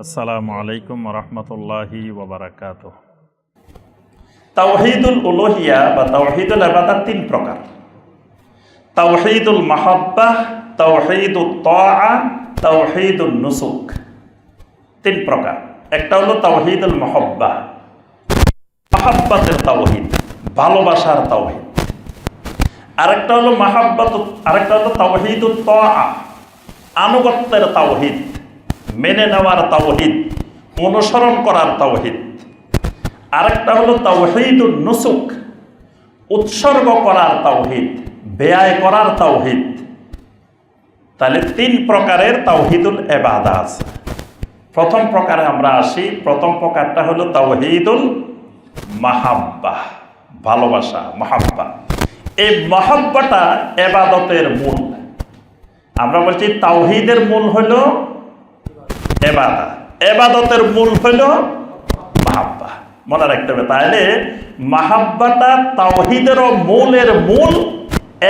আসসালামু আলাইকুম রহমতুল্লাহি ওবরাকাত তাওহিদুল উলোহিয়া বা তাওহিদুল আবাদা তিন প্রকার। তাওহিদুল মাহাব্বাহ তাওহিদুল তাআ তাওহিদুল নুসুক। তিন প্রকার। একটা হলো তাওহিদুল মহব্বাহ মাহাব্বাতের তাওহিদ, ভালোবাসার তাওহিদ। আরেকটা হলো মাহাব্বাত আরেকটা হলো তাওহিদুল তাআ, আনুগত্যের তাওহিদ। মেনে নেওয়ার তাওহিদ, অনুসরণ করার তাওহিদ। আরেকটা হলো তাওহিদুল নুসুক, উৎসর্গ করার তাওহিদ, ব্যয় করার তাওহিদ। তাহলে তিন প্রকারের তাওহিদুল এবাদা আছে। প্রথম প্রকারে আমরা আসি, প্রথম প্রকারটা হলো তাওহিদুল মাহাব্বা, ভালোবাসা, মাহাব্বা। এই মাহাব্বাটা এবাদতের মূল। আমরা বলছি তাওহিদের মূল হলো এবাদা। এবাদতের মূল হইল মাহাব্বা। মনে রাখতে হবে, তাহলে মাহাব্বাটা তাওহিদেরও মূলের মূল,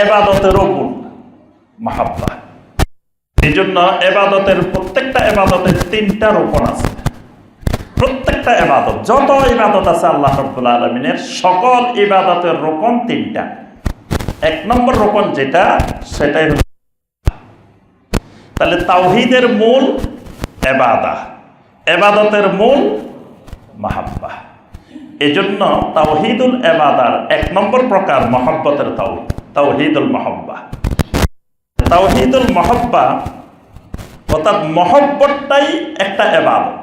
এবাদতেরও মূল। মাহাব্বা। এই জন্য এবাদতের প্রত্যেকটা এবাদতের তিনটা রোপণ আছে। প্রত্যেকটা এবাদত, যত ইবাদত আছে আল্লাহ রব্বুল আলমিনের, সকল ইবাদতের রোপণ তিনটা। এক নম্বর রোপণ যেটা, সেটাই হল তাহলে তাওহিদের মূল এবাদা। এবাদতের মূল মাহাব্বা। এই জন্য তাওহিদুল এবাদার এক নম্বর প্রকার মহব্বতের তাও তাওহিদুল মহব্বা। তাওহিদুল মহব্বা অর্থাৎ মহব্বতটাই একটা এবাদত।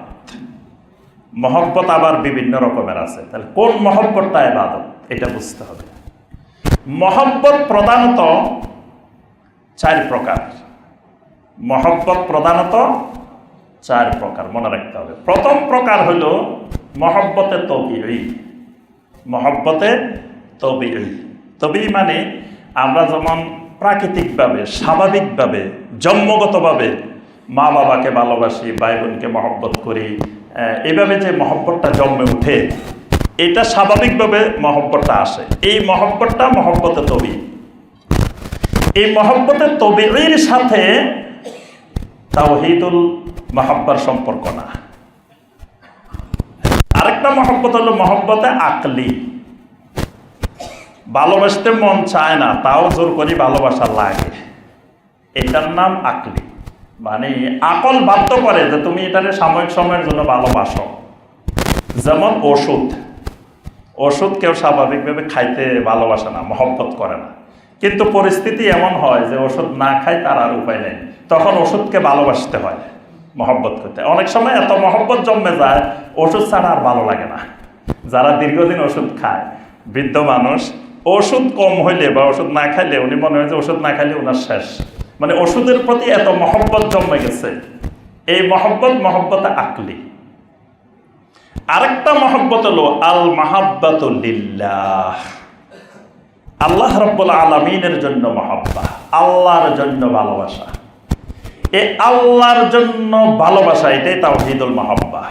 মহব্বত আবার বিভিন্ন রকমের আছে। তাহলে কোন মহব্বতটা এবাদত? এটা বুঝতে হবে। মহব্বত প্রধানত চার প্রকার। মহব্বত প্রধানত চার প্রকার, মনে রাখতে হবে। প্রথম প্রকার হল মহব্বতে তবিই মহব্বতে তবিই তবি মানে আমরা যেমন প্রাকৃতিকভাবে, স্বাভাবিকভাবে, জন্মগতভাবে মা বাবাকে ভালোবাসি ভাই বোনকে মহব্বত করি এভাবে যে মহব্বতটা জন্মে উঠে এটা স্বাভাবিকভাবে মহব্বতটা আসে। এই মহব্বতটা মহব্বতে তবি এই মহব্বতের তবির সাথে তাওহিদুল মহাব্বার সম্পর্ক না। আরেকটা মহব্বত হলো মহব্বতে আকলি। ভালোবাসতে মন চায় না, তাও জোর করি ভালোবাসা লাগে। এটার নাম আকলি। মানে আকল বাধ্য করে যে তুমি এটাকে সাময়িক সময়ের জন্য ভালোবাসো। যেমন ওষুধ। ওষুধ কেউ স্বাভাবিকভাবে খাইতে ভালোবাসে না, মহব্বত করে না। কিন্তু পরিস্থিতি এমন হয় যে ওষুধ না খায় তার আর উপায় নেই। তখন ওষুধকে ভালোবাসতে হয়। মহব্বত করতে। অনেক সময় এত মহব্বত জন্মে যায়, ওষুধ ছাড়া আর ভালো লাগে না। যারা দীর্ঘদিন ওষুধ খায়, বৃদ্ধ মানুষ, ওষুধ কম হইলে বা ওষুধ না খাইলে উনি মনে হয় যে ওষুধ না খাইলে ওনার শেষ। মানে ওষুধের প্রতি এত মহব্বত জন্মে গেছে, এই মহব্বত মহব্বতে আকলি। আরেকটা মহব্বত হলো আল মাহাব্বাতুল্লিল্লাহ আল্লাহ রব্বুল আলমিনের জন্য মহাব্বা আল্লাহর জন্য ভালোবাসা। এ আল্লাহর জন্য ভালোবাসা, এটাই তাওহিদুল মহাব্বা।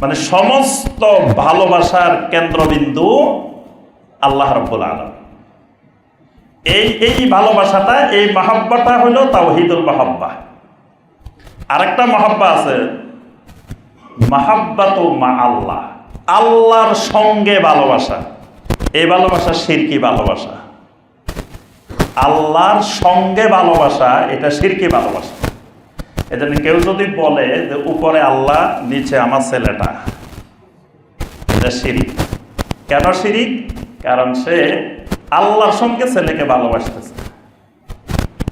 মানে সমস্ত ভালোবাসার কেন্দ্রবিন্দু আল্লাহ রব্বুল আলম এই এই ভালোবাসাটা, এই মহাব্বাটা হলো তাওহিদুল মাহাব্বা। আরেকটা মহাব্বা আছে, মাহাব্বাত মা আল্লাহ। আল্লাহর সঙ্গে ভালোবাসা। এই ভালোবাসা সিরকি ভালোবাসা। আল্লাহর সঙ্গে ভালোবাসা, এটা সিরকি ভালোবাসা। এজন্য কেউ যদি বলে যে উপরে আল্লাহ, নিচে আমার ছেলেটা, এটা শিরিক। কেন শিরিক? কারণ সে আল্লাহর সঙ্গে ছেলেকে ভালোবাসতেছে।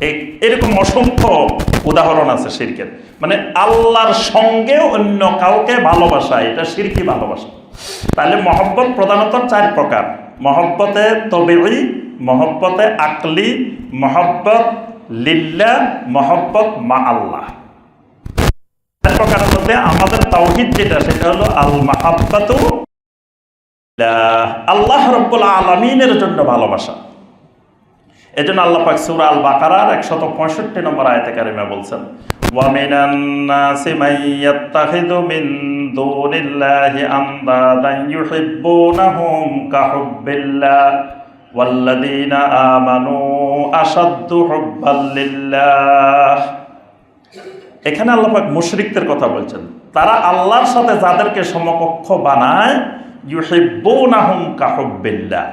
এই- এরকম অসংখ্য উদাহরণ আছে শিরকের। মানে আল্লাহর সঙ্গে অন্য কাউকে ভালোবাসা, এটা শিরকি ভালোবাসা। তাহলে মহব্বত প্রধানত চার প্রকার। মহব্বতে তবেই মহব্বতে আকলি, মহব্বত লিল্লা, মহব্বত মা আল্লাহ। প্রকার মধ্যে আমাদের তৌহিদ যেটা, সেটা হলো আল মাহাব্বাত আল্লাহ রব্বুল আলমিনের জন্য ভালোবাসা। এজন্য আল্লাহ পাক সূরা আল বাকারার 165 নম্বর আয়াতে কারিমা বলছেন, ওয়া মিনান নাসি মান মিন দুনিল্লাহি আন্দাদান ইউহিব্বুনাহুম কাহুব্বিল্লাহ। وَالَّذِينَ آمَنُوا أَشَدُّ حُبًّا لِلَّهِ এখানে আল্লাপাক মুশরিকদের কথা বলছেন তারা আল্লাহর সাথে যাদেরকে সমকক্ষ বানায় ইউহিব্বুনাহুম কাহুব্বিল্লাহ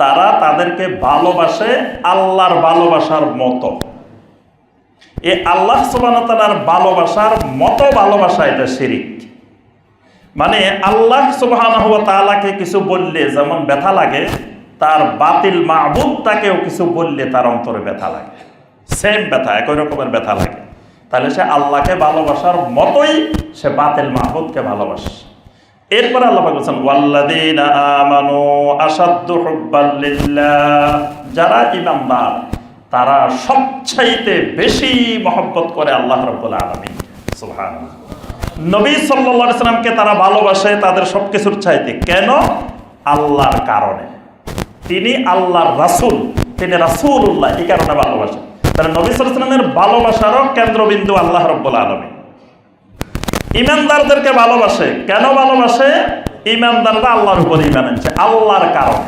তারা তাদেরকে ভালোবাসে আল্লাহর ভালোবাসার মতো এ আল্লাহ সুবহানাহু ওয়া তাআলার ভালোবাসার মতো ভালোবাসা এটা শিরিক মানে আল্লাহ সুবহানাহু ওয়া তাআলাকে কিছু বললে যেমন ব্যথা লাগে তার বাতিল মাহবুব তাকেও কিছু বললে তার অন্তরে ব্যথা লাগে। সেম ব্যথা, একই রকমের ব্যথা লাগে। তাহলে সে আল্লাহকে ভালোবাসার মতোই সে বাতিল মাহবুবকে ভালোবাসে। এরপরে আল্লাহ যারা ঈমানদার তারা সবচাইতে বেশি মহব্বত করে আল্লাহ রাব্বুল আলামিন। সুবহানাল্লাহ। নবী আলাইহি সাল্লামকে তারা ভালোবাসে তাদের সবকিছুর চাইতে। কেন? আল্লাহর কারণে। তিনি আল্লাহর রাসূল। তিনি রাসূলুল্লাহ, এই কারণে ভালোবাসেন। তাহলে নবী আলাইহি ভালোবাসারও কেন্দ্রবিন্দু আল্লাহ রাব্বুল আলামিন। ইমানদারদেরকে ভালোবাসে, কেন ভালোবাসে? ইমানদাররা আল্লাহর উপর ইমান আনছে, আল্লাহর কারণে।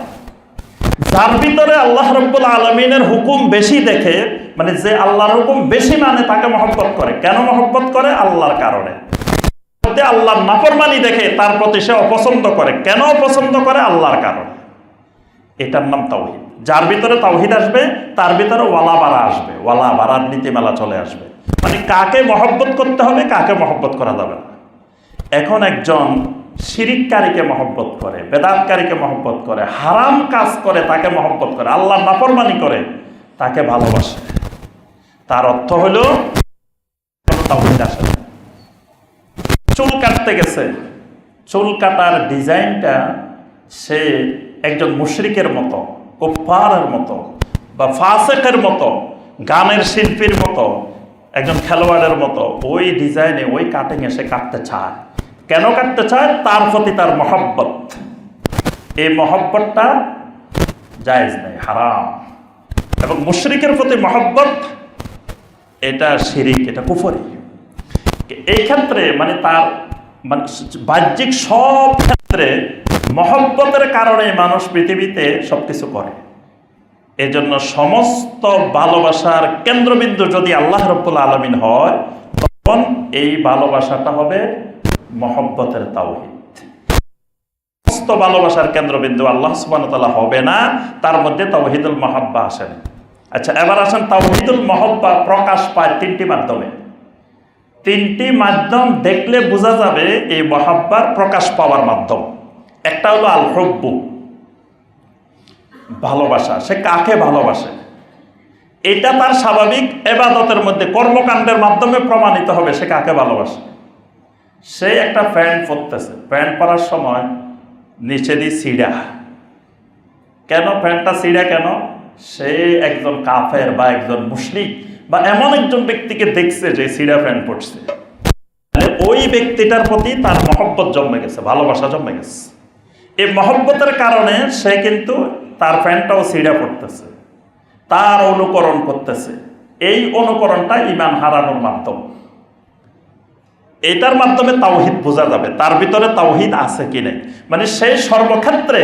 যার ভিতরে আল্লাহ রব্বুল আলমিনের হুকুম বেশি দেখে মানে যে আল্লাহর হুকুম বেশি মানে তাকে মহব্বত করে। কেন মহব্বত করে? আল্লাহর কারণে। আল্লাহর নাফরমানি দেখে তার প্রতি সে অপছন্দ করে। কেন অপছন্দ করে? আল্লাহর কারণে। এটার নাম তাওহিদ। যার ভিতরে তাওহিদ আসবে, তার ভিতরে ওয়ালা বাড়া আসবে। ওয়ালা বাড়ার নীতিমেলা চলে আসবে। মানে কাকে মহব্বত করতে হবে, কাকে মহব্বত করা যাবে না। এখন একজন শিরিককারীকে মহব্বত করে, বেদাতকারীকে মহব্বত করে, হারাম কাজ করে, তাকে মহব্বত করে, আল্লাহ নাফরমানি করে, তাকে ভালোবাসে। তার অর্থ হলো চুল কাটতে গেছে। চুল কাটার ডিজাইনটা সে একজন মুশরিকের মতো কুফারের মতো বা ফাসেকের মতো, গানের শিল্পীর মতো, একজন খেলোয়াড়ের মতো, ওই ডিজাইনে, ওই কাটিংয়ে সে কাটতে চায়। কেন কাটতে চায়? তার প্রতি তার মহব্বত। এই মহব্বতটা জায়েজ নেই, হারাম। এবং মুশরিকের প্রতি মহব্বত, এটা শিরিক, এটা কুফরি। এই ক্ষেত্রে মানে তার মানে বাহ্যিক সব মহব্বতের কারণে মানুষ পৃথিবীতে সবকিছু করে। এজন্য সমস্ত ভালোবাসার কেন্দ্রবিন্দু যদি আল্লাহ রব্বুল আলমিন হয়, তখন এই ভালোবাসাটা হবে মহব্বতের তাওহিদ। সমস্ত ভালোবাসার কেন্দ্রবিন্দু আল্লাহ সুবান হবে না, তার মধ্যে তাওহিদুল মহাব্বা আসেন আচ্ছা এবার আসেন তাওহিদুল মহব্বা প্রকাশ পায় তিনটি মাধ্যমে। তিনটি মাধ্যম দেখলে বোঝা যাবে এই মহাব্বার প্রকাশ পাওয়ার মাধ্যম। একটা হলো আল হব্বু ভালোবাসা, সে কাকে ভালোবাসে? এটা তার স্বাভাবিক এবাদতের মধ্যে, কর্মকাণ্ডের মাধ্যমে প্রমাণিত হবে সে কাকে ভালোবাসে। সে একটা প্যান্ট পরতেছে। প্যান্ট পরার সময় নিচে সিডা। কেন? প্যান্টটা সিডা কেন? সে একজন কাফের বা একজন মুসলিম বা এমন একজন ব্যক্তিকে দেখছে যে সিডা প্যান্ট পড়ছে ওই ব্যক্তিটার প্রতি তার মহব্বত জন্মে গেছে, ভালোবাসা জন্মে গেছে। এই মহব্বতের কারণে সে কিন্তু তার প্যান্টটাও সিডা পড়তেছে। তার অনুকরণ করতেছে। এই অনুকরণটা ইমান হারানোর মাধ্যম। এটার মাধ্যমে তাওহিদ বোঝা যাবে, তার ভিতরে তাওহিদ আছে কি নেই। মানে সেই সর্বক্ষেত্রে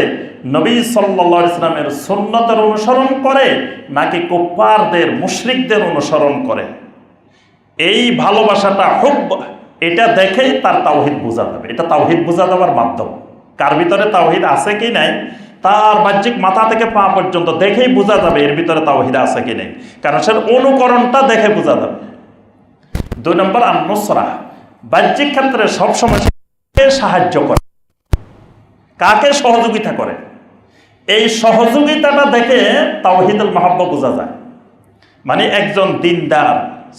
নবী সাল্লা ইসলামের সুন্নতের অনুসরণ করে, নাকি কুপ্পারদের মুশরিকদের অনুসরণ করে। এই ভালোবাসাটা খুব এটা দেখেই তার তাওহিদ বোঝা যাবে। এটা তাওহিদ বোঝা যাওয়ার মাধ্যম। কার ভিতরে তাওহিদ আছে কি নাই, তার বাহ্যিক মাথা থেকে পা পর্যন্ত দেখেই বোঝা যাবে এর ভিতরে তাওহিদ আছে কি নেই। কারণ সে অনুকরণটা দেখে বোঝা যাবে। দুই নম্বর আর বাহ্যিক ক্ষেত্রে সবসময় সাহায্য করে। কাকে সহযোগিতা করে? এই সহযোগিতাটা দেখে তাওহিদুল মাহাব্বা বোঝা যায়। মানে একজন দিনদার,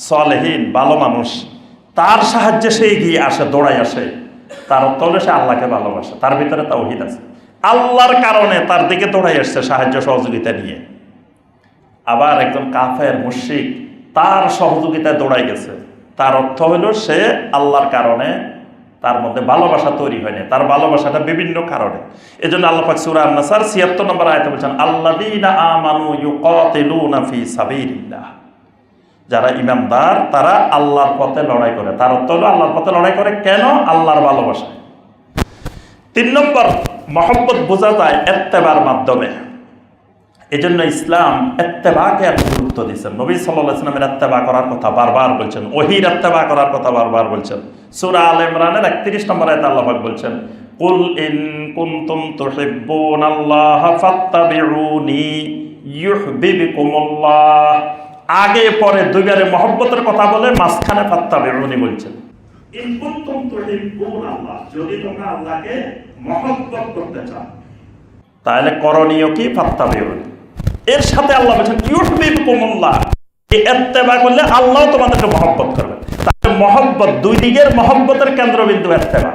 সলেহীন, ভালো মানুষ, তার সাহায্যে সে এগিয়ে আসে দৌড়াই আসে। তার অর্থ হলো সে আল্লাহকে ভালোবাসে, তার ভিতরে তাওহিদ আছে। আল্লাহর কারণে তার দিকে দৌড়াই আসছে সাহায্য সহযোগিতা নিয়ে। আবার একজন কাফের মুশিক তার সহযোগিতায় দৌড়াই গেছে। তার অর্থ হলো সে আল্লাহর কারণে তার মধ্যে ভালোবাসা তৈরি হয়নি, তার ভালোবাসাটা বিভিন্ন কারণে। এই জন্য আল্লাহ পাক সূরা আন-নাসার 76 নম্বর আয়াতে বলছেন, আল্লাযীনা আমানু ইউকাতিলুনা ফি সাবিলিল্লাহ। যারা ইমানদার, তারা আল্লাহর পথে লড়াই করে। তার অর্থ হলো আল্লাহর পথে লড়াই করে কেন? আল্লাহর ভালোবাসা তিন নম্বর, মহব্বত বোঝা যায় এত্তেবার মাধ্যমে। এই জন্য ইসলাম এত্তেবাকে এত গুরুত্ব দিচ্ছেন নবী সাল্লাহ ইসলামের এত্তেবা করার কথা বারবার বলছেন। ওহির এত্তেবা করার কথা বারবার বলছেন। সুরা আল ইমরানের একত্রিশ নম্বর আয়তে আল্লাহবাক বলছেন, কুল ইন কুনতুম তুহিব্বুন আল্লাহ ফাত্তাবিউনি ইউহবিবকুমুল্লাহ। আগে পরে দুইবারে মহব্বতের কথা বলে মাঝখানে বলছেন। আল্লাহকে মহব্বত করতে চাও। তাহলে করণীয় কি? ফাত্তাবিউনি এর সাথে আল্লাহ বলছেন ইউহবিবকুমুল্লাহ এই ইত্তেবা করলে আল্লাহ তোমাদেরকে মহব্বত করবে। তাহলে মহব্বত দুই দিকের মহব্বতের কেন্দ্রবিন্দু ইত্তেবা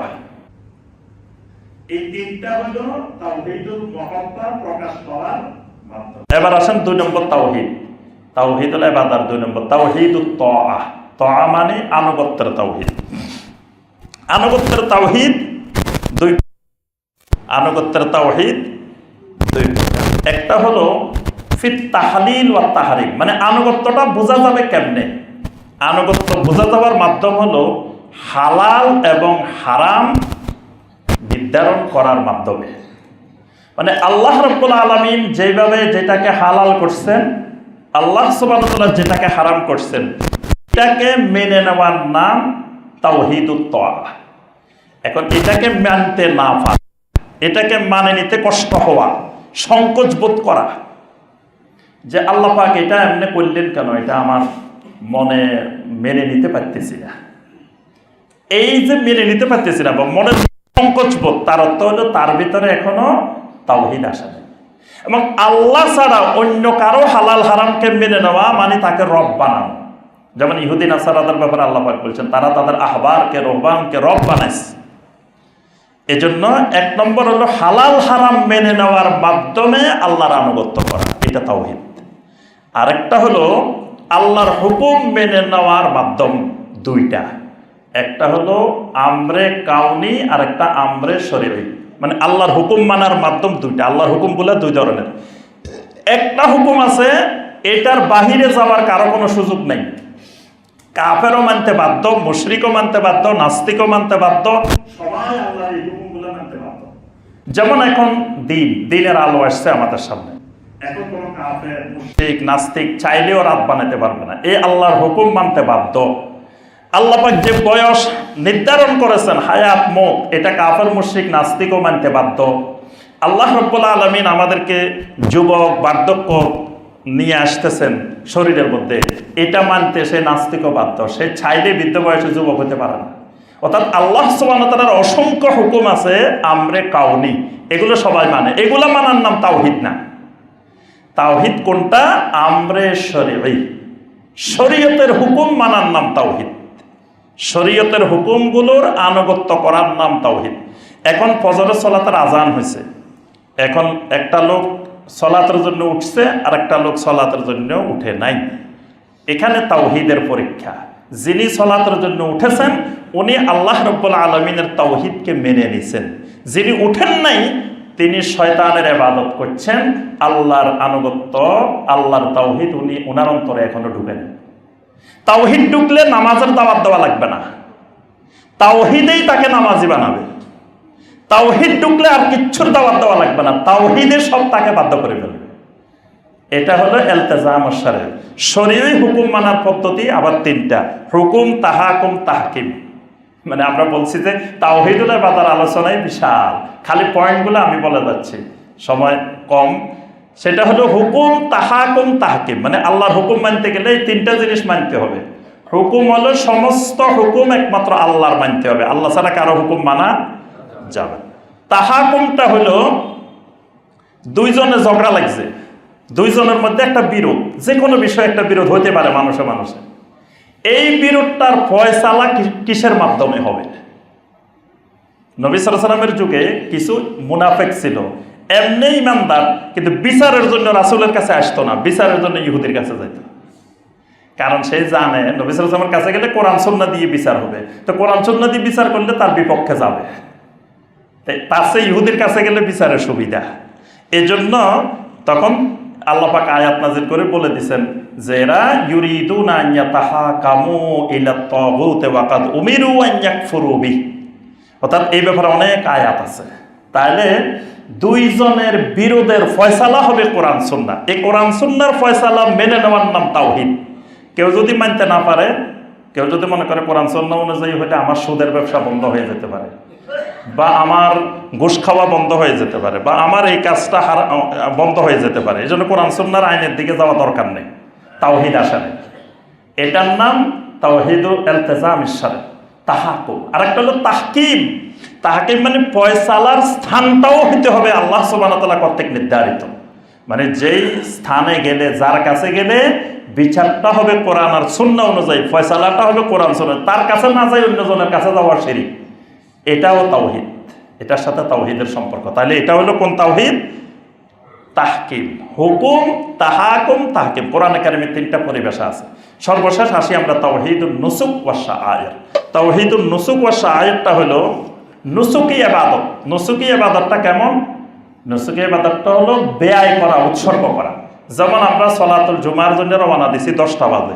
এই তিনটা হলো তাওহীদুল মুহাব্বা প্রকাশ করার মাধ্যম। এবার আসেন দুই নম্বর তাওহীদ। তাওহীদুল ইবাদার দুই নম্বর তাওহীদুত তাআ তাআ মানে আনুগত্যের তাওহীদ। আনুগত্যের তাওহীদ দুই আনুগত্যের তাওহীদ দুই। একটা হলো ফিত তাহলিল ওয়া তাহারিম মানে আনুগত্যটা বোঝা যাবে কেমনে? আনুগত্য বোঝা যাওয়ার মাধ্যম হলো হালাল এবং হারাম নির্ধারণ করার মাধ্যমে। মানে আল্লাহ রব্বুল আলমিন যেভাবে যেটাকে হালাল করছেন আল্লাহ সুবাহ যেটাকে হারাম করছেন, এটাকে মেনে নেওয়ার নাম তাওহিদুত্তোয়া এখন এটাকে মানতে না পারা, এটাকে মানে নিতে কষ্ট হওয়া, সংকোচ বোধ করা, যে আল্লাহ পাক এটা এমনি করলেন কেন? এটা আমার মনে মেনে নিতে পারতেছি না। এই যে মেনে নিতে পারতেছি না বা মনের সংকোচ বোধ, তার অর্থ হলো তার ভিতরে এখনও তাওহিদ আসে এবং আল্লাহ ছাড়া অন্য কারও হালাল হারামকে মেনে নেওয়া মানে তাকে রব বানানো। যেমন ইহুদিন আসারাদের ব্যাপারে আল্লাহ বলছেন, তারা তাদের আহবারকে, রহবানকে রব বানাইছে। এজন্য এক নম্বর হলো হালাল হারাম মেনে নেওয়ার মাধ্যমে আল্লাহর আনুগত্য করা, এটা তাওহিদ। আরেকটা হলো আল্লাহর হুকুম মেনে নেওয়ার মাধ্যম দুইটা। একটা হলো আমরে কাউনি আর একটা আমরে শরীরি। মানে আল্লাহর হুকুম মানার মাধ্যম দুইটা, আল্লাহর হুকুম বলে দুই ধরনের। একটা হুকুম আছে, এটার বাহিরে যাওয়ার কারও কোনো সুযোগ নেই। কাফেরও মানতে বাধ্য, মুশরিকও মানতে বাধ্য, নাস্তিকও মানতে বাধ্য। যেমন এখন দিন, দিনের আলো আসছে আমাদের সামনে। নাস্তিক চাইলেও রাত বানাতে পারবে না। এই আল্লাহর হুকুম মানতে বাধ্য। আল্লাহ পাক যে বয়স নির্ধারণ করেছেন, হায়াত, মত, এটা কাফের, মুশরিক, নাস্তিকও মানতে বাধ্য। আল্লাহ রব্বুল আলমিন আমাদেরকে যুবক, বার্ধক্য নিয়ে আসতেছেন শরীরের মধ্যে। এটা মানতে সে নাস্তিকও বাধ্য। সে চাইলে বৃদ্ধ বয়সে যুবক হতে পারে না। অর্থাৎ আল্লাহ সুবাহতালার অসংখ্য হুকুম আছে, আমরে কাউনি। এগুলো সবাই মানে। এগুলো মানার নাম তাওহিদ না। তাওহিদ কোনটা? আমরে শরীর শরীয়তের হুকুম মানার নাম তাওহিদ। শরীয়তের হুকুমগুলোর আনুগত্য করার নাম তাওহিদ। এখন ফজরের সলাতের আজান হয়েছে। এখন একটা লোক সলাতের জন্য উঠছে আর একটা লোক সলাতের জন্য উঠে নাই। এখানে তাওহিদের পরীক্ষা। যিনি সলাতের জন্য উঠেছেন, উনি আল্লাহ রব্বুল আলমিনের তাওহিদকে মেনে নিছেন। যিনি উঠেন নাই, তিনি শয়তানের এবাদত করছেন। আল্লাহর আনুগত্য, আল্লাহর তাওহিদ উনি ওনার অন্তরে এখনও ঢুকেন তাওহিদ ঢুকলে নামাজের দাওয়াত দেওয়া লাগবে না। তাওহিদেই তাকে নামাজি বানাবে। তাওহিদ ঢুকলে আর কিচ্ছুর দাওয়াত দেওয়া লাগবে না। তাওহিদে সব তাকে বাধ্য করে ফেলবে। এটা হলো এলতেজাম শরীর। শরীরই হুকুম মানার পদ্ধতি আবার তিনটা। হুকুম, তাহাকুম, তাহকিম। মানে আমরা বলছি যে তাওহিদুল বাদার আলোচনায় বিশাল। খালি পয়েন্টগুলো আমি বলে যাচ্ছি। সময় কম। সেটা হলো হুকুম তাহাকুম তাহকিম মানে আল্লাহর হুকুম মানতে গেলে এই তিনটা জিনিস মানতে হবে। হুকুম হলো সমস্ত হুকুম একমাত্র আল্লাহর মানতে হবে। আল্লাহ ছাড়া কারও হুকুম মানা যাবে তাহাকুমটা হলো দুইজনে ঝগড়া লাগছে। দুইজনের মধ্যে একটা বিরোধ যে কোনো বিষয়ে একটা বিরোধ হতে পারে মানুষে মানুষে। এই বিরোধটার ফয়সালা কিসের মাধ্যমে হবে? নবী সালামের যুগে কিছু মুনাফেক ছিল। এমনি ইমানদার, কিন্তু বিচারের জন্য রাসুলের কাছে আসতো না, বিচারের জন্য ইহুদির কাছে যাইত। কারণ সে জানে, নবী সালামের কাছে গেলে কোরআন সন্না দিয়ে বিচার হবে। তো কোরআন সন্না দিয়ে বিচার করলে তার বিপক্ষে যাবে। তার চেয়ে ইহুদির কাছে গেলে বিচারের সুবিধা। এজন্য তখন আল্লাপাক আয়াত নাজির করে বলে দিছেন যে, এরা ইউরিদু না তাহা কামু ইলা তগুতে ওয়াকাদ উমিরু আন ইয়াকফুরু বিহি। অর্থাৎ এই ব্যাপারে অনেক আয়াত আছে। তাহলে দুইজনের বিরোধের ফয়সালা হবে কোরআন সুন্না এই কোরআন সুন্নার ফয়সালা মেনে নেওয়ার নাম তাওহিদ। কেউ যদি মানতে না পারে, কেউ যদি মনে করে কোরআন সুন্না অনুযায়ী হলে আমার সুদের ব্যবসা বন্ধ হয়ে যেতে পারে, বা আমার ঘুষ খাওয়া বন্ধ হয়ে যেতে পারে, বা আমার এই কাজটা বন্ধ হয়ে যেতে পারে, এই জন্য কোরআন সুন্নার আইনের দিকে যাওয়া দরকার নেই, তাওহিদ আসা নেই। এটার নাম তাওহিদ এলতেজা ইসারে তাহাকু আর একটা হলো তাহকিম। তাহাকিম মানে পয়সালার স্থানটাও হইতে হবে আল্লাহ সুবাহ তালা কর্তৃক নির্ধারিত। মানে যেই স্থানে গেলে, যার কাছে গেলে বিচারটা হবে কোরআন আর শূন্য অনুযায়ী, ফয়সালাটা হবে কোরআন শূন্য তার কাছে না যাই অন্যজনের কাছে যাওয়ার শিরিক। এটাও তাওহিদ। এটার সাথে তাওহিদের সম্পর্ক। তাহলে এটা হলো কোন তাওহিদ? তাহকিম। হুকুম, তাহাকুম, তাহকিম। কোরআন একাডেমির তিনটা পরিবেশ আছে। সর্বশেষ আসি আমরা তাওহিদুল নুসুক ওয়াসা আয়ের তাওহিদুল নুসুক ওয়াসা আয়েরটা হলো নুসুকি আবাদত নুসুকি আবাদতটা কেমন? নুসুকি আবাদতটা হলো ব্যয় করা উৎসর্গ করা। যেমন আমরা সলাতুল জুমার জন্য রওনা দিছি দশটা বাজে।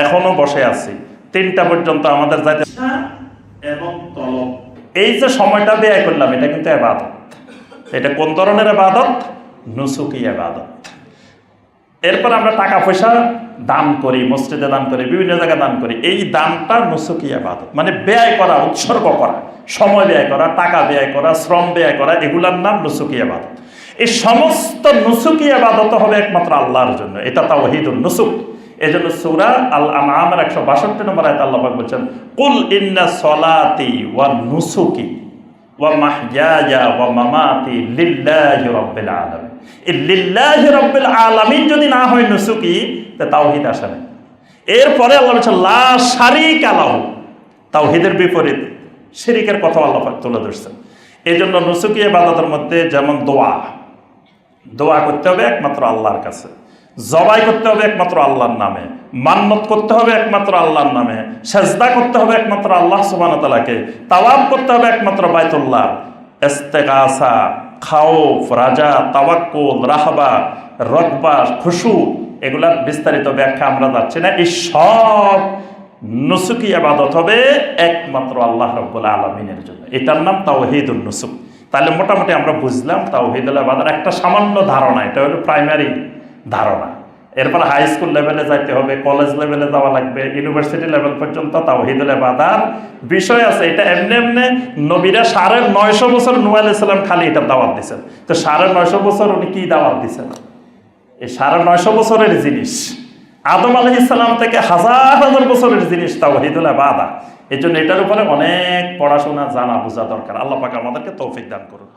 এখনও বসে আছি। তিনটা পর্যন্ত আমাদের যাইতে এবং তলব। এই যে সময়টা ব্যয় করলাম এটা কিন্তু আবাদত এটা কোন ধরনের আবাদত নুসুকি আবাদত এরপর আমরা টাকা পয়সা দান করি মসজিদে দান করি বিভিন্ন জায়গায় দান করি। এই দানটা নুসুকি আবাদত মানে ব্যয় করা উৎসর্গ করা। সময় ব্যয় করা, টাকা ব্যয় করা, শ্রম ব্যয় করা, এগুলার নাম নুসুকি আবাদত এই সমস্ত নুসুকি আবাদত হবে একমাত্র আল্লাহর জন্য। এটা তাওহিদুল নুসুক। এই জন্য সুরা আল আনামের একশো বাষট্টি নম্বর আয়ত আল্লাহ পাক বলছেন, কুল ইন্না সলাতি ওয়া নুসুকি ওয়া মাহইয়ায়া ওয়া মামাতি লিল্লাহি রাব্বিল আলামিন। এই লিল্লাহি রাব্বিল আলামিন যদি না হয় নুসুকি, তা তাওহীদ আসে না। এরপরে আল্লাহ বলছেন, লা শারিকা লাহু। তাওহীদের বিপরীত। শিরিকের কথা আল্লাহাক তুলে ধরছেন। এই জন্য নুসুকি ইবাদতের মধ্যে যেমন দোয়া দোয়া করতে হবে একমাত্র আল্লাহর কাছে, জবাই করতে হবে একমাত্র আল্লাহর নামে, মান্নত করতে হবে একমাত্র আল্লাহর নামে, সেজদা করতে হবে একমাত্র আল্লাহ সুবানতালাকে তাওয়াব করতে হবে একমাত্র বাইতুল্লাহ ইস্তেগাসা, খাওফ, রাজা, তাওয়াক্কুল, রাহবা, রকবা, খুশু, এগুলার বিস্তারিত ব্যাখ্যা আমরা যাচ্ছি না। এই সব নুসুকি আবাদত হবে একমাত্র আল্লাহ রব্বুল আলমিনের জন্য। এটার নাম তাওহিদুল নুসুক। তাহলে মোটামুটি আমরা বুঝলাম তাওহিদুল আবাদের একটা সামান্য ধারণা, এটা হলো প্রাইমারি ধারণা। এরপর হাই স্কুল লেভেলে যাইতে হবে কলেজ লেভেলে যাওয়া লাগবে ইউনিভার্সিটি লেভেল পর্যন্ত তাওহিদুল আবাদার বিষয় আছে। এটা এমনি এমনি নবীরা সাড়ে নয়শো বছর নুয়াল ইসলাম খালি এটা দাওয়াত দিচ্ছেন তো সাড়ে নয়শো বছর উনি কি দাওয়াত দিচ্ছেন এই সাড়ে নয়শো বছরের জিনিস। আদম আলহ ইসলাম থেকে হাজার হাজার বছরের জিনিস তাওহিদুল আবাদা। এই জন্য এটার উপরে অনেক পড়াশোনা, জানা, বোঝা দরকার। আল্লাহ পাক আমাদেরকে তৌফিক দান করুন।